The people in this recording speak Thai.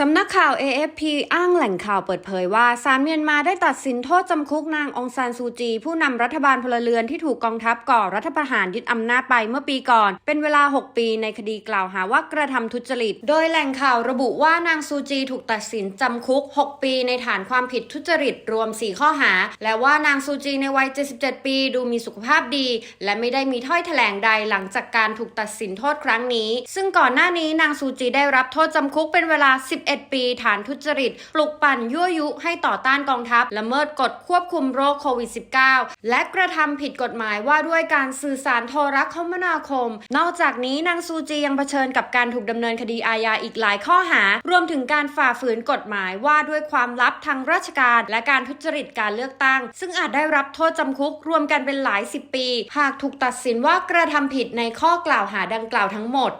สำนักข่าว AFP อ้างแหล่งข่าวเปิดเผยว่าศาลเมียนมาได้ตัดสินโทษจำคุกนางองซานซูจี ผู้นำรัฐบาลพลเรือนที่ถูกกองทัพก่อรัฐประหารยึดอำนาจไปเมื่อปีก่อน เป็นเวลา 6 ปีในคดีกล่าวหาว่ากระทำทุจริต โดยแหล่งข่าวระบุว่านางซูจีถูกตัดสินจำคุก 6 ปีในฐานความผิดทุจริตรวม 4 ข้อหา และว่านางซูจีในวัย 77 ปีดูมีสุขภาพดี และไม่ได้มีถ้อยแถลงใดหลังจากการถูกตัดสินโทษครั้งนี้ ซึ่งก่อนหน้านี้นางซูจีได้รับโทษจำคุกเป็นเวลา11 ปี ฐานทุจริต ปลุกปั่นยั่วยุให้ต่อต้านกองทัพ ละเมิดกฎควบคุมโรคโควิด -19 และกระทำผิดกฎหมายว่าด้วยการสื่อสารโทรคมนาคม นอกจากนี้นางซูจียังเผชิญกับการถูกดำเนินคดีอาญาอีกหลายข้อหา รวมถึงการฝ่าฝืนกฎหมายว่าด้วยความลับทางราชการ และการทุจริตการเลือกตั้ง ซึ่งอาจได้รับโทษจำคุกรวมกันเป็นหลายสิบปี หากถูกตัดสินว่ากระทำผิดในข้อกล่าวหาดังกล่าวทั้งหมด